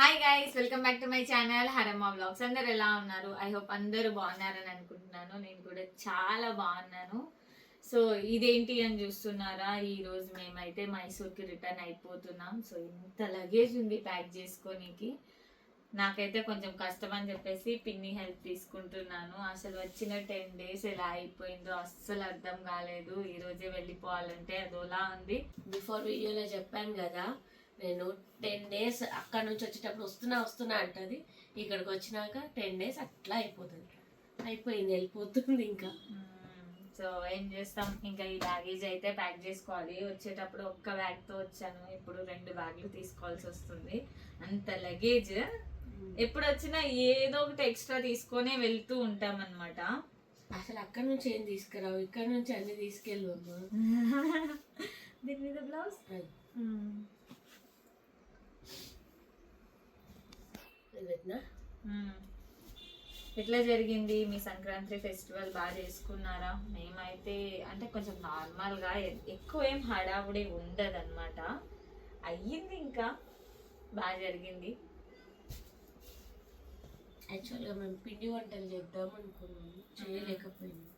Hi guys welcome back to my channel Haramma blogs అందరు ఎలా ఉన్నారు? ఐ హోప్ అందరూ బాగున్నారని అనుకుంటున్నాను. నేను కూడా చాలా బాగున్నాను. సో ఇదేంటి అని చూస్తున్నారా? ఈరోజు మేమైతే మైసూర్కి రిటర్న్ అయిపోతున్నాం. సో ఇంత లగేజ్ ఉంది ప్యాక్ చేసుకోనికి. నాకైతే కొంచెం కష్టం అని చెప్పేసి పిన్ని హెల్ప్ తీసుకుంటున్నాను. అసలు వచ్చిన టెన్ డేస్ ఎలా అయిపోయిందో అస్సలు అర్థం కాలేదు. ఈరోజే వెళ్ళిపోవాలంటే అదోలా ఉంది? బిఫోర్ వీడియోలో చెప్పాను కదా నేను టెన్ డేస్ అక్కడ నుంచి వచ్చేటప్పుడు వస్తున్నా వస్తున్నా అంటది. ఇక్కడికి వచ్చినాక టెన్ డేస్ అట్లా అయిపోతుంది. అయిపోయింది వెళ్ళిపోతుంది ఇంకా. సో ఏం చేస్తాం? ఇంకా ఈ బ్యాగేజ్ అయితే ప్యాక్ చేసుకోవాలి. వచ్చేటప్పుడు ఒక్క బ్యాగ్తో వచ్చాను. ఇప్పుడు రెండు బ్యాగ్లు తీసుకోవాల్సి వస్తుంది. అంత లగేజ్ ఎప్పుడు వచ్చినా ఏదో ఒకటి ఎక్స్ట్రా తీసుకొని వెళ్తూ ఉంటాం అనమాట అసలు అక్కడ నుంచి ఏం తీసుకురావు? ఇక్కడ నుంచి అన్ని తీసుకెళ్ళు దీని మీద బ్లౌజ్ పెట్టినా ఎట్లా జరిగింది? మీ సంక్రాంతి ఫెస్టివల్ బాగా చేసుకున్నారా? మేమైతే అంటే కొంచెం నార్మల్గా ఎక్కువ ఏం హడావుడి ఉండదు అనమాట అయ్యింది ఇంకా. బాగా జరిగింది. యాక్చువల్గా మేము పిండి వంటలు చేద్దాం అనుకున్నాము. చేయలేకపోయింది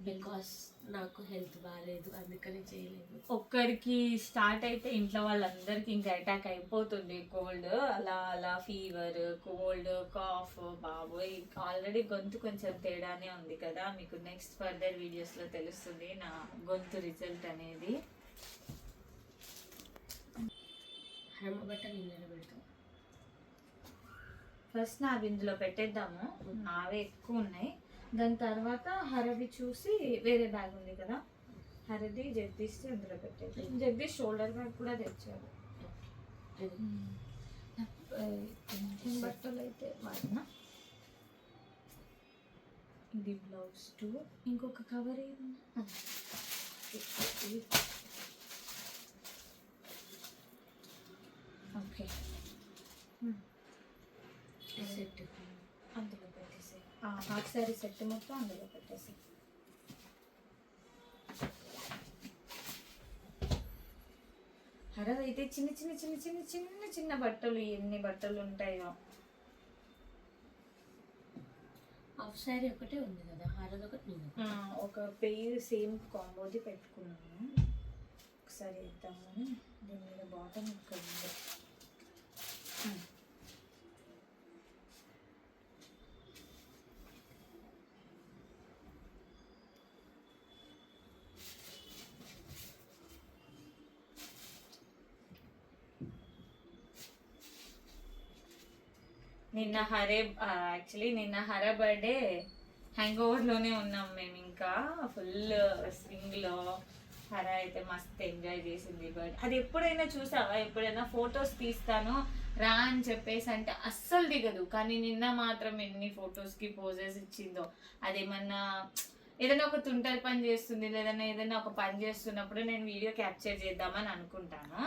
బికాస్ నాకు హెల్త్ బాగాలేదు అందుకని చేయలేదు. ఒక్కరికి స్టార్ట్ అయితే ఇంట్లో వాళ్ళందరికీ ఇంకా అటాక్ అయిపోతుంది. కోల్డ్ అలా అలా ఫీవర్ కోల్డ్ కాఫ్ బాబోయ్. ఆల్రెడీ గొంతు కొంచెం తేడానే ఉంది కదా. మీకు నెక్స్ట్ ఫర్దర్ వీడియోస్లో తెలుస్తుంది నా గొంతు రిజల్ట్ అనేది. హెమ్మ బట్టలు ఇళ్ళలో పెడతాం ఫస్ట్ నా ఇందులో పెట్టేద్దాము. నావే ఎక్కువ ఉన్నాయి. దాని తర్వాత హరది చూసి వేరే బ్యాగ్ ఉంది కదా. హరది జగదీష్ అందులో పెట్టేది. జగదీష్ షోల్డర్ బ్యాగ్ కూడా తెచ్చాడు. బట్టలు అయితే వాడినా. ఇది బ్లౌజ్ టూ ఇంకొక cover okay. Set half sari set మొత్తం అందులో పెట్టేసి. హరవ్ అయితే చిన్న చిన్న చిన్న చిన్న చిన్న చిన్న బట్టలు ఎన్ని బట్టలు ఉంటాయో. హాఫ్ శారీ ఒకటే ఉంది కదా హారది ఒకటి ఒక పెయిర్ సేమ్ కాంబోది పెట్టుకున్నాను. ఒకసారి ఇద్దామని దీని మీద బాటమ్ ఇక్కడ నిన్న హరే యాక్చువల్లీ నిన్న హర బర్త్డే హ్యాంగ్ ఓవర్లోనే ఉన్నాం మేము ఇంకా. ఫుల్ స్వింగ్ హర అయితే మస్త్ ఎంజాయ్ చేసింది బర్త్ అది ఎప్పుడైనా చూసావా? ఎప్పుడైనా ఫొటోస్ తీస్తాను రా అని చెప్పేసి అంటే అస్సలు దిగదు. కానీ నిన్న మాత్రం ఎన్ని ఫొటోస్కి పోజెస్ ఇచ్చిందో. అదేమన్నా ఏదైనా ఒక తుంటరి పని చేస్తుంది లేదన్నా ఏదైనా ఒక పని చేస్తున్నప్పుడు నేను వీడియో క్యాప్చర్ చేద్దామని అనుకుంటాను.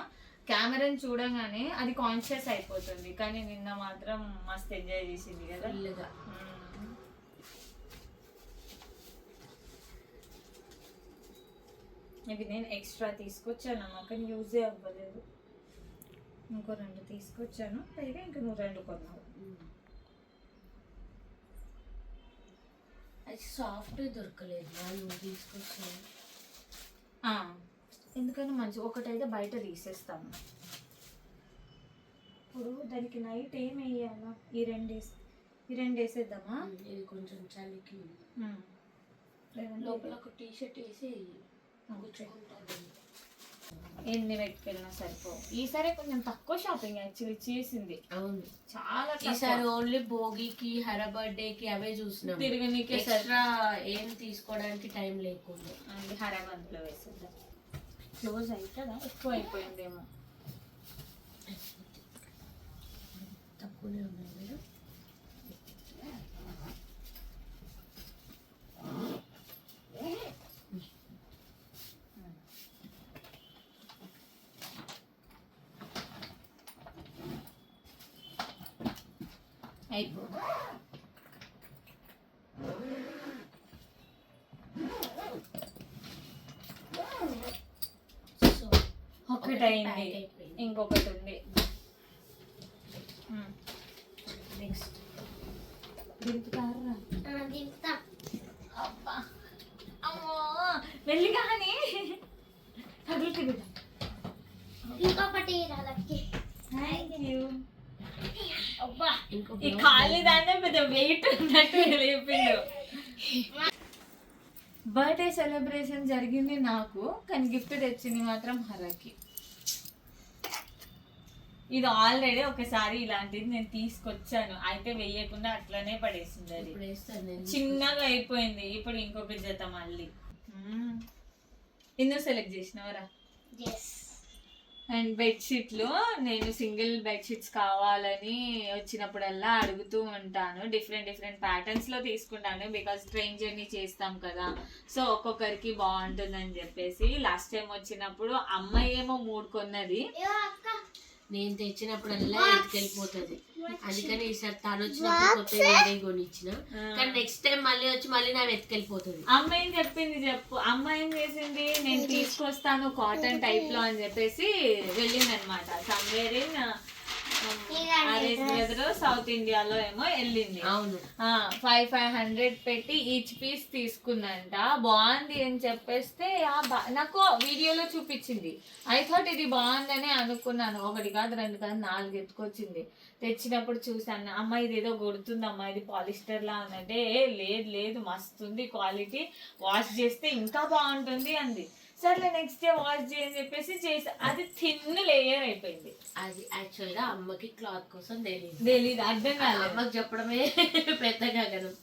కెమెరాని చూడగానే అది కాన్షియస్ అయిపోతుంది. కానీ నిన్న మాత్రం మస్త్ ఎంజాయ్ చేసింది కదా. ఇది నేను ఎక్స్ట్రా తీసుకొచ్చాను. అమ్మ కానీ యూజే అవ్వలేదు. ఇంకో రెండు తీసుకొచ్చాను. పైగా ఇంక నువ్వు రెండు కొన్నావు. అది సాఫ్ట్ దొరకలేదు. వాళ్ళు తీసుకొచ్చాను ఎందుకని మంచి ఒకటైతే బయట తీసేస్తాను ఇప్పుడు దానికి నైట్ ఏం వేయాలా? ఈ రెండు వేసి ఈ రెండు వేసేద్దామా? ఇది కొంచెం చలికి. లోపల ఒక టీ షర్ట్ వేసి ఎన్ని పెట్టుకెళ్ళినా సరిపో ఈసారి కొంచెం తక్కువ షాపింగ్ యాక్చువల్లీ చేసింది. అవును. చాలా ఈసారి ఓన్లీ భోగికి హర బర్త్డేకి అవే చూసినాం. సరి ఎక్స్ట్రా ఏం తీసుకోవడానికి టైం లేకుండా. అది హరాబంద్లో వేసేద్దాం. క్లోజ్ అవుతుందా ఎక్కువ అయిపోయిందేమో. తక్కువనే ఉన్నాయి కదా. అయిపో సో ఒకటి అయింది. ఇంకొకటి ఉంది నెక్స్ట్ దింపుతారా? దింపుతా. అబ్బా. అమ్మో. వెళ్ళి కానీ తగులుకి బిడ్డ. ఇంకొకటి రాలకి థ్యాంక్ యూ అబ్బా. ఈ ఖాళీ దాన్నే పెద్ద వెయిట్ ఉన్నట్టు లేపిండు బర్త్డే సెలబ్రేషన్ జరిగింది నాకు కానీ గిఫ్ట్ తెచ్చింది మాత్రం హరకి. ఇది ఆల్రెడీ ఒకసారి ఇలాంటిది నేను తీసుకొచ్చాను. అయితే వెయ్యకుండా అట్లనే పడేసింది అది. చిన్నగా అయిపోయింది. ఇప్పుడు ఇంకొక జత మళ్ళీ. ఇందులో సెలెక్ట్ చేసినవరా? అండ్ బెడ్షీట్లు నేను సింగిల్ బెడ్షీట్స్ కావాలని వచ్చినప్పుడల్లా అడుగుతూ ఉంటాను. డిఫరెంట్ డిఫరెంట్ ప్యాటర్న్స్లో తీసుకుంటాను. బికాస్ ట్రైన్ జర్నీ చేస్తాం కదా. సో ఒక్కొక్కరికి బాగుంటుందని చెప్పేసి లాస్ట్ టైం వచ్చినప్పుడు అమ్మాయి ఏమో మూడు కొన్నది. నేను తెచ్చినప్పుడల్లా ఎత్తుకెళ్ళిపోతుంది. అందుకని ఈసారి తను వచ్చినప్పుడు కొత్త వేరే కొనిచ్చిన. కానీ నెక్స్ట్ టైం మళ్ళీ వచ్చి మళ్ళీ నా ఎత్తుకెళ్ళిపోతుంది. అమ్మాయి ఏం చెప్పింది చెప్పు. అమ్మాయి ఏం చేసింది? నేను తీసుకొస్తాను కాటన్ టైప్లో అని చెప్పేసి వెళ్ళింది అనమాట సమ్వేర్ ఇన్ బ్రదర్ సౌత్ ఇండియాలో ఏమో వెళ్ళింది. అవును. ఫైవ్ ఫైవ్ హండ్రెడ్ పెట్టి ఈచ్ పీస్ తీసుకుందంట. బాగుంది అని చెప్పేస్తే నాకు వీడియోలో చూపించింది. ఐ థాట్ ఇది బాగుందని అనుకున్నాను. ఒకటి కాదు రెండు కాదు నాలుగు ఎత్తుకొచ్చింది. తెచ్చినప్పుడు చూసాను అమ్మ ఇది ఏదో కొడుతుంది అమ్మ ఇది పాలిస్టర్ లా ఉందంటే "ఏ, లేదు లేదు మస్తుంది క్వాలిటీ వాష్ చేస్తే ఇంకా బాగుంటుంది అంది. సర్లే నెక్స్ట్ డే వాష్ చేయని చెప్పేసి చేసా. అది థిన్ లేయర్ అయిపోయింది. అది యాక్చువల్గా అమ్మకి క్లాత్ కోసం తెలియదు తెలీదు అర్థం కాలేదు. అమ్మకి చెప్పడమే పెద్ద గగనం.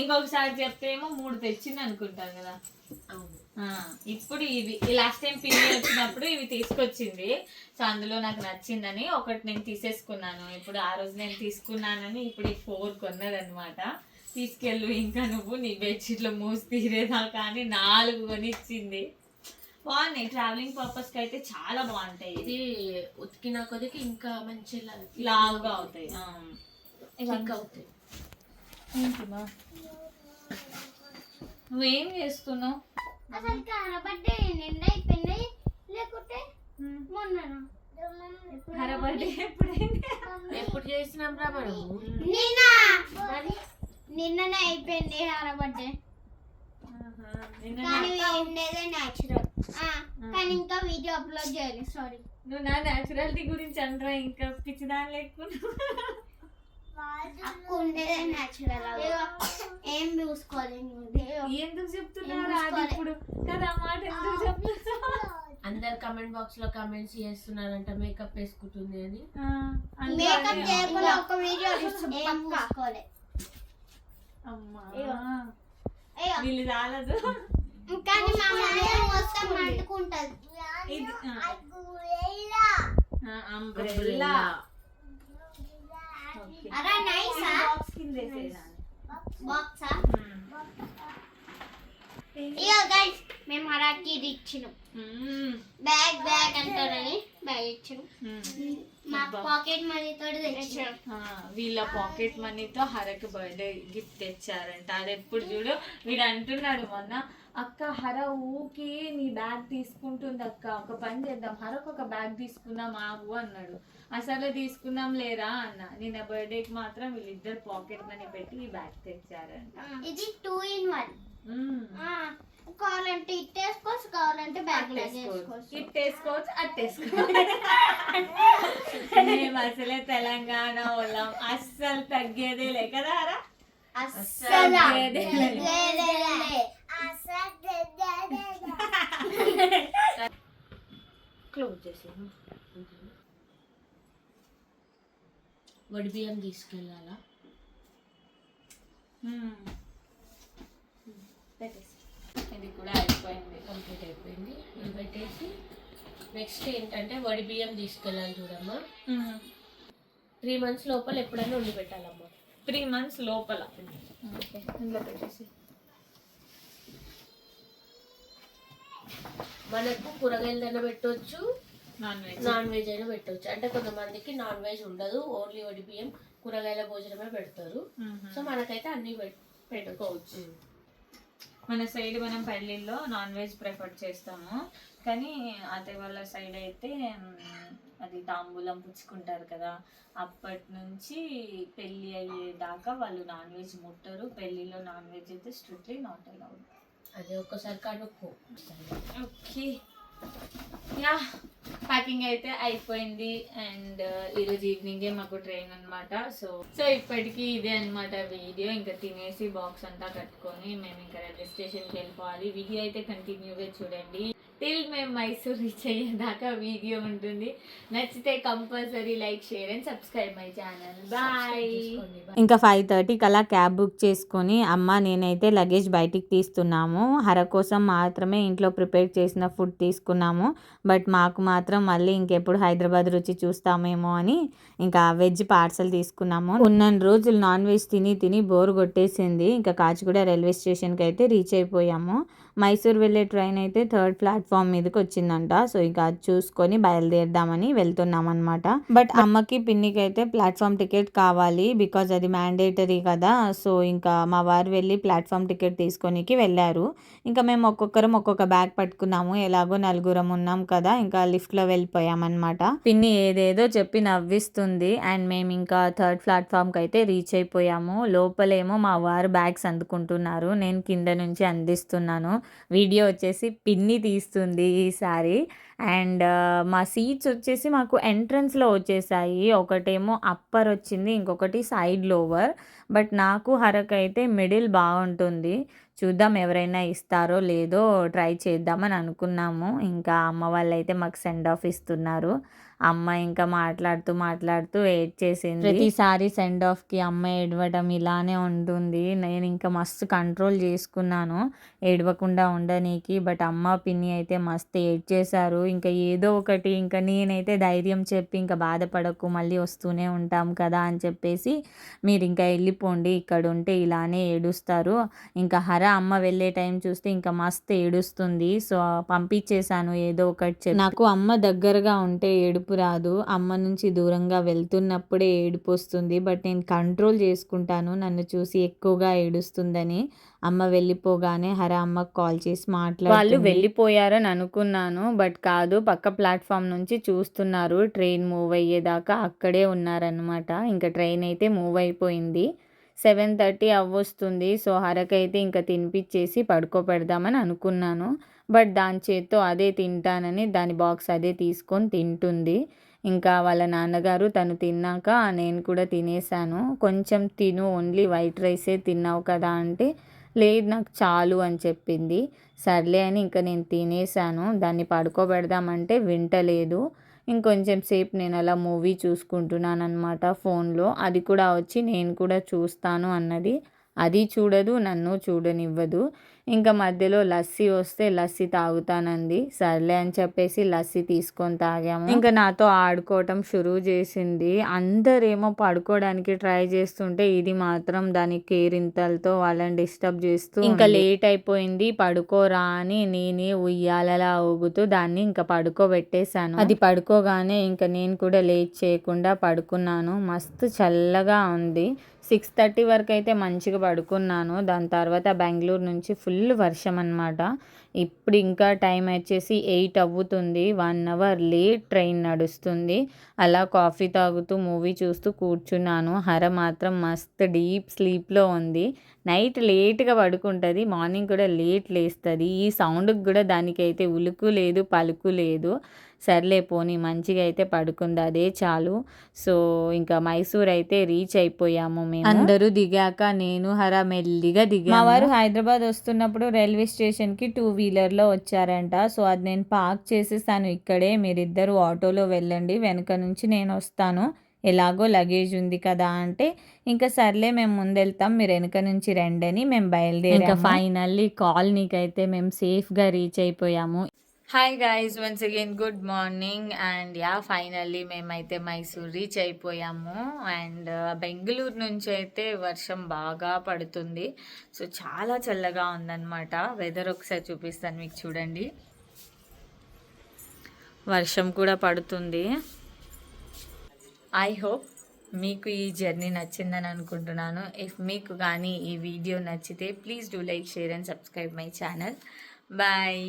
ఇంకొకసారి చెప్తే ఏమో మూడు తెచ్చింది అనుకుంటాను కదా. ఇప్పుడు ఇవి లాస్ట్ టైం పిన్ని వచ్చినప్పుడు ఇవి తీసుకొచ్చింది. సో అందులో నాకు నచ్చిందని ఒకటి నేను తీసేసుకున్నాను. ఇప్పుడు ఆ రోజు నేను తీసుకున్నానని ఇప్పుడు ఈ ఫోర్ కొన్నదనమాట తీసుకెళ్ళు ఇంకా నువ్వు నీ బెడ్షీట్లో మూసి తీరేదాకా అని నాలుగు కొనిచ్చింది. బాగున్నాయి. ట్రావెలింగ్ పర్పస్కి అయితే చాలా బాగుంటాయి. ఇది ఉతికిన కొద్దికి ఇంకా మంచి లావుగా అవుతాయి. థిక్ అవుతాయి? నువ్వేం చేస్తున్నావు? అసలు కనబడ్డే నిన్న అయిపోయింది. లేకుంటే మొన్న హరబర్త్డే ఎప్పుడైంది? ఎప్పుడు చేసినాం రా నిన్న! నిన్ననే అయిపోయింది. నిన్న కానీ ఉండేదే న్యాచురల్ కానీ ఇంకా వీడియో అప్లోడ్ చేయాలి సారీ నువ్వు నా న్యాచురాలిటీ గురించి అనరా ఇంకా పిచ్చిదాని లేకుండా. అక్క ఉండేదే న్యాచురల్ ఏం చూసుకోవాలి ఎందుకు చెప్తున్నారు అది ఇప్పుడు? కదా ఆ మాట ఎందుకు చెప్తున్నావు? అందరు కమెంట్ బాక్స్లో కమెంట్స్ చేస్తున్నారంట మేకప్ వేసుకుంటుంది అని. ఆ, అందుకే మేకప్ అది- చేయకుండా ఒక వీడియో చూసుకోవాలి? అమ్మా. వీళ్ళు చాలదు కానీ మా మమ్మీ మొత్తం అంటుకుంటది. ఇది అంబ్రెల్లా. అరే నైసా? బాక్స్ కింద వేసేదాన్ని. బాక్సా? మ్మ్. ఇగో గైస్ మేము హరాకి ఇది ఇచ్చినాం. బ్యాగ్ బ్యాగ్ అంటారని బ్యాగ్ ఇచ్చినాం. మా. పాకెట్ మనీ తోటి తెచ్చినాం. వీళ్ళ పాకెట్ మనీతో హరకు బర్త్డే గిఫ్ట్ తెచ్చారంట. అది ఎప్పుడు చూడు? వీడు అంటున్నాడు మొన్న అక్క హర ఊకి నీ బ్యాగ్ తీసుకుంటుంది అక్క. ఒక పని చేద్దాం. హరకు ఒక బ్యాగ్ తీసుకుందాం ఆగు అన్నాడు. అసలు తీసుకుందాం లేరా అన్న. నిన్న బర్త్డేకి మాత్రం వీళ్ళిద్దరు పాకెట్ మనీ పెట్టి ఈ బ్యాగ్ తెచ్చారంట. ఇది టూ ఇన్ వన్. కావాలంటే ఇట్ వేసుకోవచ్చు కావాలంటే బ్యాగ్ అట్టేసుకోవచ్చు. వేసుకోవచ్చు ఇట్టేసుకోవచ్చు అట్టేసుకోవచ్చు. మేము అసలే తెలంగాణ వాళ్ళం. అస్సలు తగ్గేదే లే. కదా అస్సలు తగ్గేదే. క్లోజ్ చేసాను వడి బియ్యం తీసుకెళ్ళాలా. పెట్టేసి. ఇది కూడా అయిపోయింది కంప్లీట్ అయిపోయింది. ఇది పెట్టేసి నెక్స్ట్ ఏంటంటే వడి బియ్యం తీసుకెళ్ళాలి చూడమ్మా. త్రీ మంత్స్ లోపల ఎప్పుడైనా ఉండి పెట్టాలమ్మా. త్రీ మంత్స్ లోపల. ఓకే ఇందులో పెట్టేసి మనకు కూరగాయలైనా పెట్టవచ్చు నాన్ వెజ్. నాన్ వెజ్ అయినా పెట్టవచ్చు అంటే కొంతమందికి నాన్ వెజ్ ఉండదు ఓన్లీ వడి బియ్యం కూరగాయల భోజనమే పెడతారు. సో మనకైతే అన్ని పెట్- పెట్టుకోవచ్చు. మన సైడ్ మనం పెళ్ళిళ్ళలో నాన్ వెజ్ ప్రిఫర్ చేస్తాము. కానీ అదే వాళ్ళ సైడ్ అయితే అది తాంబూలం పుచ్చుకుంటారు కదా అప్పటి నుంచి పెళ్ళి అయ్యేదాకా వాళ్ళు నాన్ వెజ్ ముట్టరు. పెళ్ళిలో నాన్ వెజ్ అయితే స్ట్రిక్ట్లీ నాట్ అలౌడ్. అది ఒక్కసారి కడుక్కో. ఓకే. యా ప్యాకింగ్ అయితే అయిపోయింది. అండ్ ఈరోజు ఈవినింగే మాకు ట్రైన్ అనమాట సో సో ఇప్పటికి ఇదే అన్నమాట వీడియో. ఇంకా తినేసి బాక్స్ అంతా కట్టుకొని మేము ఇంకా రైల్వే స్టేషన్కి వెళ్ళిపోవాలి. వీడియో అయితే కంటిన్యూగా చూడండి. టిల్ మేము మైసూర్ రీచ్ అయ్యేదాకా వీడియో ఉంటుంది. నచ్చితే compulsory like share and subscribe my channel bye ఇంకా ఫైవ్ థర్టీకి అలా క్యాబ్ బుక్ చేసుకొని అమ్మ నేనైతే లగేజ్ బయటికి తీస్తున్నాము. హర కోసం మాత్రమే ఇంట్లో ప్రిపేర్ చేసిన ఫుడ్ తీసుకున్నాము. బట్ మాకు మాత్రం మళ్ళీ ఇంకెప్పుడు హైదరాబాద్ రుచి చూస్తామేమో అని ఇంకా వెజ్ పార్సల్ తీసుకున్నాము. ఉన్న రోజులు నాన్ వెజ్ తిని తిని బోర్ కొట్టేసింది. ఇంకా కాచిగూడ రైల్వే స్టేషన్కి అయితే రీచ్ అయిపోయాము. మైసూర్ వెళ్ళే ట్రైన్ అయితే థర్డ్ ప్లాట్ఫామ్ మీదకి వచ్చిందంట. సో ఇక అది చూసుకొని బయలుదేరదామని వెళ్తున్నాం అనమాట బట్ అమ్మకి పిన్నికి అయితే ప్లాట్ఫామ్ టికెట్ కావాలి బికాజ్ అది మ్యాండేటరీ కదా. సో ఇంకా మా వారు వెళ్ళి ప్లాట్ఫామ్ టికెట్ తీసుకొనికి వెళ్ళారు. ఇంకా మేము ఒక్కొక్కరం ఒక్కొక్క బ్యాగ్ పట్టుకున్నాము. ఎలాగో నలుగురం ఉన్నాం కదా ఇంకా లిఫ్ట్లో వెళ్ళిపోయామన్నమాట. పిన్ని ఏదేదో చెప్పి నవ్విస్తుంది. అండ్ మేము ఇంకా థర్డ్ ప్లాట్ఫామ్కి అయితే రీచ్ అయిపోయాము. లోపలేమో మా వారు బ్యాగ్స్ అందుకుంటున్నారు. నేను కింద నుంచి అందిస్తున్నాను. వీడియో వచ్చేసి పిన్ని తీస్తుంది ఈసారి అండ్ మా సీట్స్ వచ్చేసి మాకు ఎంట్రన్స్లో వచ్చేసాయి. ఒకటేమో అప్పర్ వచ్చింది ఇంకొకటి సైడ్ లోవర్. బట్ నాకు హరక్ అయితే మిడిల్ బాగుంటుంది. చూద్దాం ఎవరైనా ఇస్తారో లేదో ట్రై చేద్దామని అనుకున్నాము. ఇంకా అమ్మ వాళ్ళు అయితే మాకు సెండ్ ఆఫ్ ఇస్తున్నారు. అమ్మ ఇంకా మాట్లాడుతూ మాట్లాడుతూ ఏడ్ చేసింది. ప్రతిసారి సెండ్ ఆఫ్కి అమ్మ ఏడవడం ఇలానే ఉంటుంది. నేను ఇంకా మస్తు కంట్రోల్ చేసుకున్నాను. ఏడవకుండా ఉండనీకి బట్ అమ్మ పిన్ని అయితే మస్తు ఏడ్ చేశారు. ఇంకా ఏదో ఒకటి ఇంకా నేనైతే ధైర్యం చెప్పి ఇంకా బాధపడకు మళ్ళీ వస్తూనే ఉంటాం కదా అని చెప్పేసి మీరు ఇంకా వెళ్ళిపోండి ఇక్కడ ఉంటే ఇలానే ఏడుస్తారు. ఇంకా హర అమ్మ వెళ్ళే టైం చూస్తే ఇంకా మస్తు ఏడుస్తుంది. సో పంపించేశాను ఏదో ఒకటి నాకు అమ్మ దగ్గరగా ఉంటే ఏడుపు రాదు. అమ్మ నుంచి దూరంగా వెళ్తున్నప్పుడే ఏడుపు వస్తుంది బట్ నేను కంట్రోల్ చేసుకుంటాను. నన్ను చూసి ఎక్కువగా ఏడుస్తుందని. అమ్మ వెళ్ళిపోగానే హర అమ్మకు కాల్ చేసి మాట్లాడు వాళ్ళు వెళ్ళిపోయారని అనుకున్నాను. బట్ కాదు పక్క ప్లాట్ఫామ్ నుంచి చూస్తున్నారు. ట్రైన్ మూవ్ అయ్యేదాకా అక్కడే ఉన్నారనమాట ఇంకా ట్రైన్ అయితే మూవ్ అయిపోయింది. సెవెన్ థర్టీ అవ్వొస్తుంది. సో హరకైతే ఇంకా తినిపించేసి పడుకోపెడదామని అనుకున్నాను. బట్ దాని చేత్తో అదే తింటానని దాని బాక్స్ అదే తీసుకొని తింటుంది. ఇంకా వాళ్ళ నాన్నగారు తను తిన్నాక నేను కూడా తినేసాను. కొంచెం తిను ఓన్లీ వైట్ రైసే తిన్నావు కదా అంటే లేదు నాకు చాలు అని చెప్పింది. సర్లే అని ఇంకా నేను తినేసాను. దాన్ని పడుకోబెడదామంటే వింటలేదు. ఇంకొంచెం సేపు నేను అలా మూవీ చూసుకుంటున్నాను అనమాట ఫోన్లో. అది కూడా వచ్చి నేను కూడా చూస్తాను అన్నది. అది చూడదు నన్ను చూడనివ్వదు. ఇంకా మధ్యలో లస్సీ వస్తే లస్సీ తాగుతానంది. సర్లే అని చెప్పేసి లస్సీ తీసుకొని తాగాము. ఇంకా నాతో ఆడుకోవటం షురూ చేసింది. అందరేమో పడుకోవడానికి ట్రై చేస్తుంటే ఇది మాత్రం దాని కేరింతలతో వాళ్ళని డిస్టర్బ్ చేస్తూ ఇంకా లేట్ అయిపోయింది. పడుకోరా అని నేనే ఉయ్యాలలా ఊగుతూ దాన్ని ఇంకా పడుకోబెట్టేశాను. అది పడుకోగానే ఇంకా నేను కూడా లేట్ చేయకుండా పడుకున్నాను. మస్తు చల్లగా ఉంది. సిక్స్ థర్టీ వరకు అయితే మంచిగా పడుకున్నాను. దాని తర్వాత బెంగళూరు నుంచి ఫుల్ వర్షం అనమాట ఇప్పుడు ఇంకా టైం వచ్చేసి ఎయిట్ అవ్వుతుంది వన్ అవర్ లేట్ ట్రైన్ నడుస్తుంది. అలా కాఫీ తాగుతూ మూవీ చూస్తూ కూర్చున్నాను. హర మాత్రం మస్త్ డీప్ స్లీప్లో ఉంది. నైట్ లేట్గా పడుకుంటుంది. మార్నింగ్ కూడా లేట్ లేస్తుంది. ఈ సౌండ్కి కూడా దానికైతే ఉలుకు లేదు పలుకు లేదు. సర్లే పోనీ మంచిగా అయితే పడుకుంది అదే చాలు. సో ఇంకా మైసూర్ అయితే రీచ్ అయిపోయాము మేము. అందరూ దిగాక నేను హర మెల్లిగా దిగా మా వారు హైదరాబాద్ వస్తున్నప్పుడు రైల్వే స్టేషన్కి టూ వీలర్లో వచ్చారంట. సో అది నేను పార్క్ చేసేసాను ఇక్కడే. మీరిద్దరు ఆటోలో వెళ్ళండి వెనక నుంచి నేను వస్తాను. ఎలాగో లగేజ్ ఉంది కదా అంటే ఇంకా సర్లే మేము ముందెళ్తాం మీరు వెనక నుంచి రండి అని మేము బయలుదేరి ఇంకా ఫైనల్లీ కాలనీకి మేము సేఫ్గా రీచ్ అయిపోయాము. Hi guys once again good morning and yeah finally మేమైతే మైసూర్ రీచ్ అయిపోయాము. అండ్ బెంగళూరు uh, నుంచి అయితే వర్షం బాగా పడుతుంది. సో చాలా చల్లగా ఉందన్నమాట. వెదర్ ఒకసారి చూపిస్తాను మీకు చూడండి. వర్షం కూడా పడుతుంది. ఐ హోప్ మీకు ఈ జర్నీ నచ్చిందని అనుకుంటున్నాను. ఇఫ్ మీకు కానీ ఈ వీడియో నచ్చితే please do like share and subscribe my channel bye